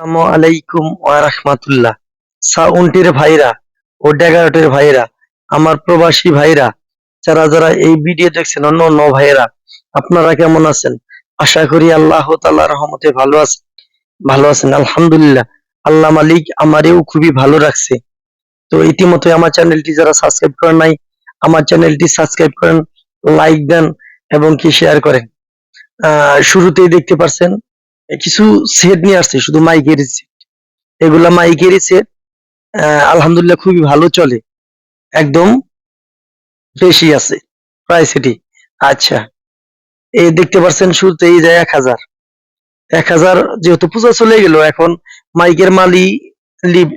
আসসালামু আলাইকুম ওয়া রাহমাতুল্লাহ। ভাইরা ও ভাইরা, আমার প্রবাসী ভাইরা, যারা যারা এই ভিডিও দেখছেন, অন্য অন্য ভাইরা আপনারা কেমন আছেন? আশা করি আল্লাহ রহমতে ভালো আছেন। ভালো আছেন, আলহামদুলিল্লাহ। আল্লাহ মালিক আমারেও খুবই ভালো রাখছে। তো ইতিমধ্যে আমার চ্যানেলটি যারা সাবস্ক্রাইব করেন নাই, আমার চ্যানেলটি সাবস্ক্রাইব করেন, লাইক দেন এবং কি শেয়ার করেন। শুরুতেই দেখতে পারছেন কিছু সেট নিয়ে আসছে, শুধু মাইকের সেট এগুলা মাইকের সেট আলহামদুলিল্লাহ খুবই ভালো চলে। একদম বেশি আছে প্রায় এটি। আচ্ছা এই দেখতে পাচ্ছেন শুরুতে এই যায় এক হাজার। এক হাজার যেহেতু পূজা চলে গেল, এখন মাইকের মালি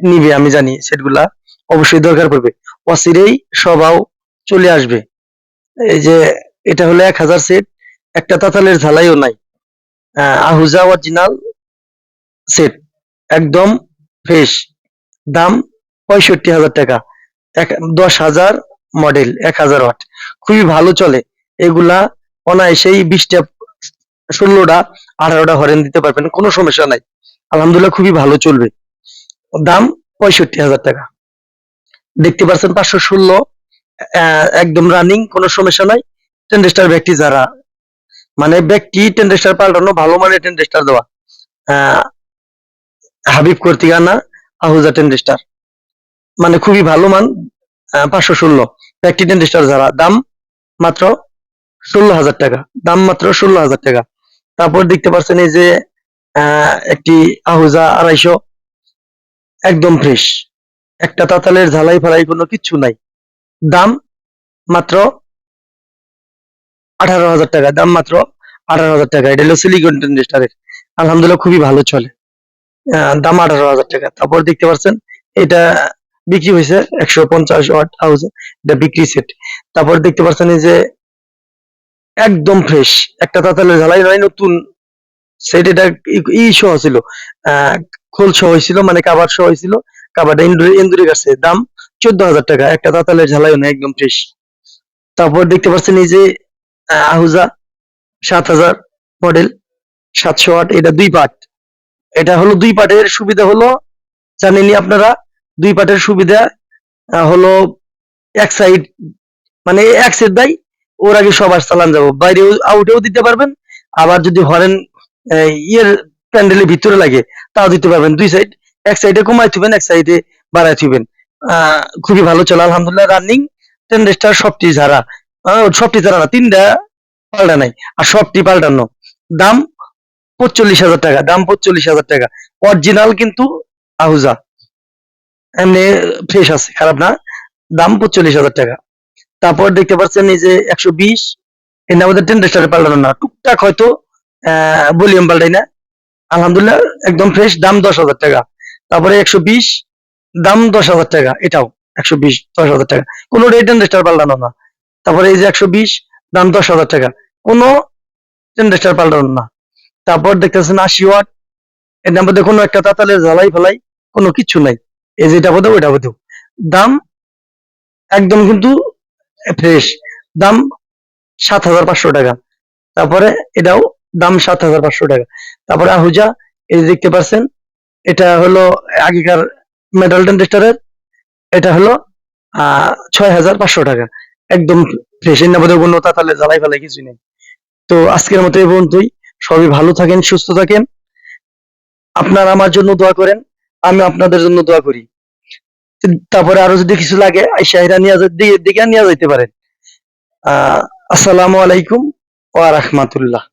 নিবে, আমি জানি সেটগুলা অবশ্যই দরকার পড়বে। অচিরেই সবাও চলে আসবে। এই যে, এটা হলো এক হাজার সেট একটা তাতালের ঝালাইও নাই। আহুজা অরিজিনাল সেট একদম ফ্রেশ দাম পঁয়ষট্টি হাজার টাকা। এক, দশ হাজার মডেল এক হাজার ওয়াট খুবই ভালো চলে। এগুলা অনায়াসেই বিশটা, ষোলোটা, আঠারোটা হরেন দিতে পারবেন, কোনো সমস্যা নাই। আলহামদুলিল্লাহ খুবই ভালো চলবে। দাম পঁয়ষট্টি হাজার টাকা। দেখতে পাচ্ছেন পাঁচশো ষোলো একদম রানিং কোনো সমস্যা নাই। টেন্ডেস্টার ব্যক্তি যারা মানে ব্যক্তি টেন্ডেস্টার পাল্টানো, ভালো মানের টেন্ডেস্টার দেওয়া। হাবিব কর্তিগানা আহুজা টেন্ডেস্টার মানে খুবই ভালো মান পাঁচশো ষোলো। ব্যক্তি টেন্ডেস্টার যারা, দাম মাত্র ষোলো হাজার টাকা। দাম মাত্র ষোলো হাজার টাকা। তারপর দেখতে পাচ্ছেন এই যে একটি আহুজা আড়াইশো, একদম ফ্রেশ একটা তাতালের ঝালাই ফালাই কোনো কিছু নাই। দাম মাত্র আঠারো হাজার টাকা দাম মাত্র আঠারো হাজার টাকা। এটা হলো সিলিকন টেন্ডেস্টারের আলহামদুলিল্লাহ খুবই ভালো চলে। আহ, দাম আঠারো হাজার টাকা। তারপর দেখতে পাচ্ছেন এটা বিক্রি হয়েছে একশো পঞ্চাশ ওয়াট হাউস এটা বিক্রি সেট তারপর দেখতে পাচ্ছেন এই যে একদম ফ্রেশ একটা তাতালের ঝালাই নয় নতুন সেট এটা ই- সহ ছিল খোল সহ হয়েছিল মানে কাবার সহ হয়েছিল। কাবারটা ইন্দুরে ইন্দুরে কাছে দাম চোদ্দ হাজার টাকা। একটা তাতালের ঝালাই নয় একদম ফ্রেশ তারপর দেখতে পাচ্ছেন এই যে আহুজা, সাত হাজার মডেল সাতশো আট, এটা দুই পার্ট এটা হলো দুই পার্টের সুবিধা হলো জানেনই আপনারা? দুই পার্টের সুবিধা হলো এক সাইড মানে এক সেট দেয় ওর আগে সবার চালান যাব। বাইরেও আউটেও দিতে পারবেন, আবার যদি হরেন ইয়ের প্যান্ডেলের ভিতরে লাগে, তাও দিতে পারবেন দুই সাইড এক সাইডে কমাই থুবেন এক সাইডে বাড়াই থুবেন খুবই ভালো চলে, আলহামদুলিল্লাহ রানিং টেন স্টার সবটি ঝাড়া। সবটি ঝাড়া না তিনটা পাল্টা নাই। আর সবটি পাল্টানো। দাম পঁচল্লিশ হাজার টাকা, দাম পঁচল্লিশ হাজার টাকা। অরিজিনাল কিন্তু আহুজা। এমনি ফ্রেশ আছে, খারাপ না। দাম পঁচল্লিশ হাজার টাকা। তারপর দেখতে পাচ্ছেন এই যে একশো বিশ। এর আমাদের টেন্ডার পাল্টানো না। টুকটাক হয়তো ভলিউম পাল্টাই না। আলহামদুলিল্লাহ, একদম ফ্রেশ দাম দশ হাজার টাকা। তারপরে একশো বিশ, দাম দশ হাজার টাকা। এটাও একশো বিশ, দশ হাজার টাকা। কোনো টেন্ডার পাল্টানো না। তারপরে এই যে একশো বিশ, দাম দশ হাজার টাকা। কোনো টেন্ডার পাল্টানো না। তারপর দেখতেছেন আশি ওয়াট। এর মধ্যে কোনো একটা তাতালে জ্বালাই ফেলাই, কোনো কিছু নাই। এই যেটা বোধ ওইটা বোধ দাম একদম কিন্তু ফ্রেশ দাম সাত হাজার পাঁচশো টাকা। তারপরে এটাও দাম সাত হাজার পাঁচশো টাকা। তারপরে আহুজা, এই দেখতে পাচ্ছেন এটা হলো আগেকার মেটাল টেন্ডেস্টারের এটা হলো, আহ, ছয় হাজার পাঁচশো টাকা। একদম ফ্রেশের মধ্যে কোনো তাতালে জ্বালাই ফেলে কিছুই নেই। তো আজকের মতো এই পর্যন্তই। সবাই ভালো থাকেন, সুস্থ থাকেন। আপনার আমার জন্য দোয়া করেন আমি আপনাদের জন্য দোয়া করি। তারপরে আরও যদি কিছু লাগে শাহিরা নিয়ে দিকে নিয়ে যেতে পারেন। আহ, আসসালামু আলাইকুম ওয়া রাহমাতুল্লাহ।